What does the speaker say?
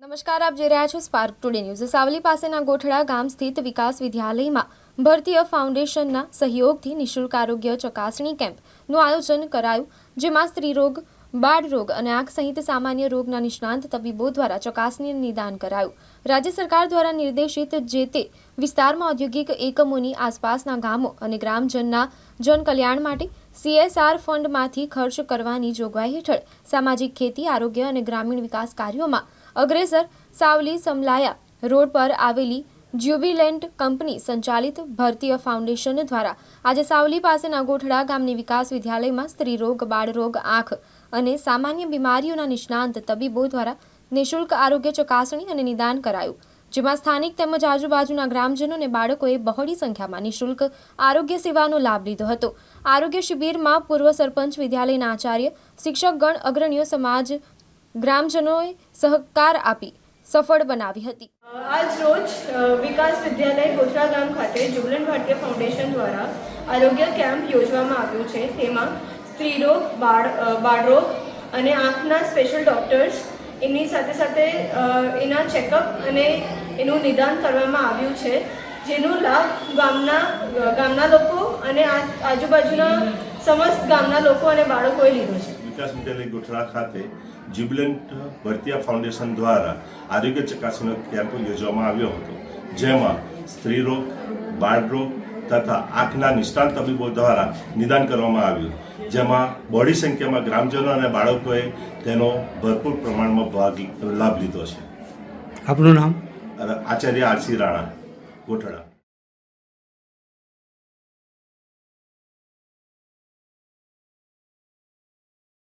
નમસ્કાર, આપ જોઈ રહ્યા છો સ્પાર્ક ટુડે ન્યૂઝ સાવલી પાસેના ગોઠડા ગામ સ્થિત વિકાસ વિદ્યાલયમાં ભારતીય ફાઉન્ડેશનના સહયોગથી નિઃશુલ્ક આરોગ્ય ચકાસણી કેમ્પનું આયોજન કરાયું, જેમાં સ્ત્રીરોગ બાળરોગ અને આંખ સહિત સામાન્ય રોગના નિષ્ણાંત તબીબો દ્વારા ચકાસણી નિદાન કરાયું. રાજ્ય સરકાર દ્વારા નિર્દેશિત જે તે વિસ્તારમાં ઔદ્યોગિક એકમોની આસપાસના ગામો અને ગ્રામજનના જનકલ્યાણ માટે સીએસઆર ફંડમાંથી ખર્ચ કરવાની જોગવાઈ હેઠળ સામાજિક ખેતી, આરોગ્ય અને ગ્રામીણ વિકાસ કાર્યોમાં અગ્રેસર સાવલી સમલાયા રોડ પર આવેલી જ્યુબિલેન્ટ કંપની સંચાલિત ભારતીય ફાઉન્ડેશન દ્વારા આજે સાવલી પાસેના ગોઠડા ગામની વિકાસ વિદ્યાલયમાં સ્ત્રીરોગ, બાળરોગ, આંખ અને સામાન્ય બીમારીઓના નિષ્ણાંત તબીબો દ્વારા નિઃશુલ્ક આરોગ્ય ચકાસણી અને નિદાન કરાયું, જેમાં સ્થાનિક તેમજ આજુબાજુના ગ્રામજનો અને બાળકોએ બહોળી સંખ્યામાં નિઃશુલ્ક આરોગ્ય સેવાનો લાભ લીધો હતો. આરોગ્ય શિબિરમાં પૂર્વ સરપંચ વિદ્યાલયના આચાર્ય, શિક્ષકગણ, અગ્રણીઓ સમાજ ગ્રામજનોએ સહકાર આપી, સફળ બનાવી હતી. આજ રોજ વિકાસ વિદ્યાલય ગોધરા ગામ ખાતે જુબલન ભારતીય ફાઉન્ડેશન દ્વારા આરોગ્ય કેમ્પ યોજવામાં આવ્યું છે. તેમાં સ્ત્રીરોગ, બાળ બાળરોગ અને આંખના સ્પેશિયલ ડૉક્ટર્સ એમની સાથે સાથે એના ચેકઅપ અને એનું નિદાન કરવામાં આવ્યું છે. જેનો લાભ ગામના ગામના લોકો અને આજુબાજુના સમસ્ત ગામના લોકો અને બાળકોએ લીધો છે. વિકાસ વિદ્યાલય ગોઠળા ખાતે જ્યુબિલન્ટ ભરતીયા ફાઉન્ડેશન દ્વારા આરોગ્ય ચકાસણીનો કેમ્પ યોજવામાં આવ્યો હતો જેમાં સ્ત્રીરોગ બાળરોગ તથા આંખના નિષ્ણાંત તબીબો દ્વારા નિદાન કરવામાં આવ્યું. જેમાં બહોળી સંખ્યામાં ગ્રામજનો અને બાળકોએ તેનો ભરપૂર પ્રમાણમાં ભાગ લાભ લીધો છે. આપનું નામ? આચાર્ય આરસી રાણા ગોઠડા